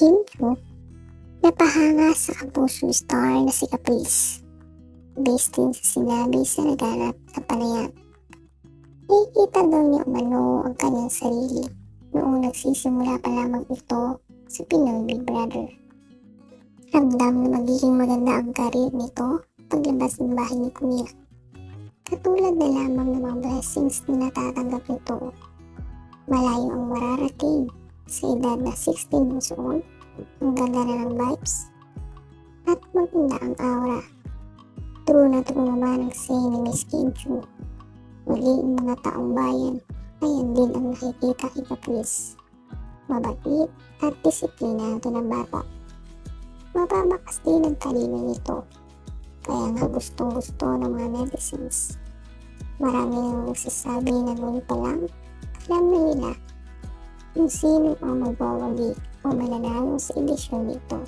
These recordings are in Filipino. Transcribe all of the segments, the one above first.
Kim Chu, napahanga sa kapuso star na si Caprice. Based din sa sinabi sa naganap sa panayam. Nakikita daw niya umano ang kanyang sarili noong nagsisimula pa lamang ito sa Pinoy Big Brother. Ramdam na magiging maganda ang karir nito paglabas ng bahay ni Kuya. Katulad na lamang ng mga blessings na natatanggap nito. Malayo ang mararating sa edad na 16 years old. Ang ganda na ng vibes. At maganda ang aura. True na true naman ang say ni Miss Kim Chu. Muli mga taong bayan. Ayan din ang nakikita kay Caprice. Mabait at disiplinado na bata. Mababakas din ang talino nito. Kaya nga gustong gusto ng mga netizens. Marami nang nagsasabi na noon pa lang, alam na nila kung sino ang magwawagi o mananalo sa edisyon nito.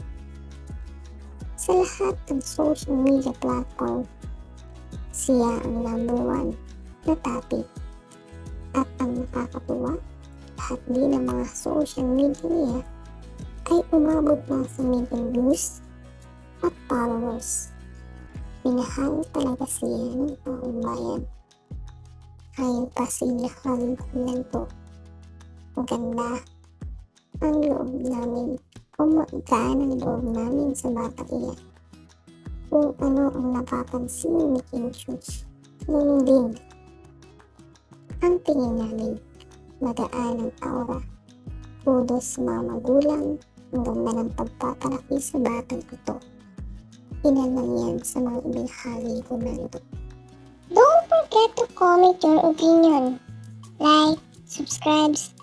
Sa lahat ng social media platform, siya ang number one na topic. At ang nakakatuwa, lahat din ng mga social media niya ay umabot na sa million views at followers. Minahal talaga siya ng taong bayan. Ayon pa ilahang lang to. Maganda ang loob namin o magaan ang loob namin sa bata iyan. Kung ano ang napapansin ni Kim Church, ganun din. Ang tingin namin, magaan ang aura. Kudos sa mga magulang, ang ganda ng pagpapalaki sa batang ito. Ilan lang yan sa mga ibinahagi ko nandito. Don't forget to comment your opinion. Like, subscribe,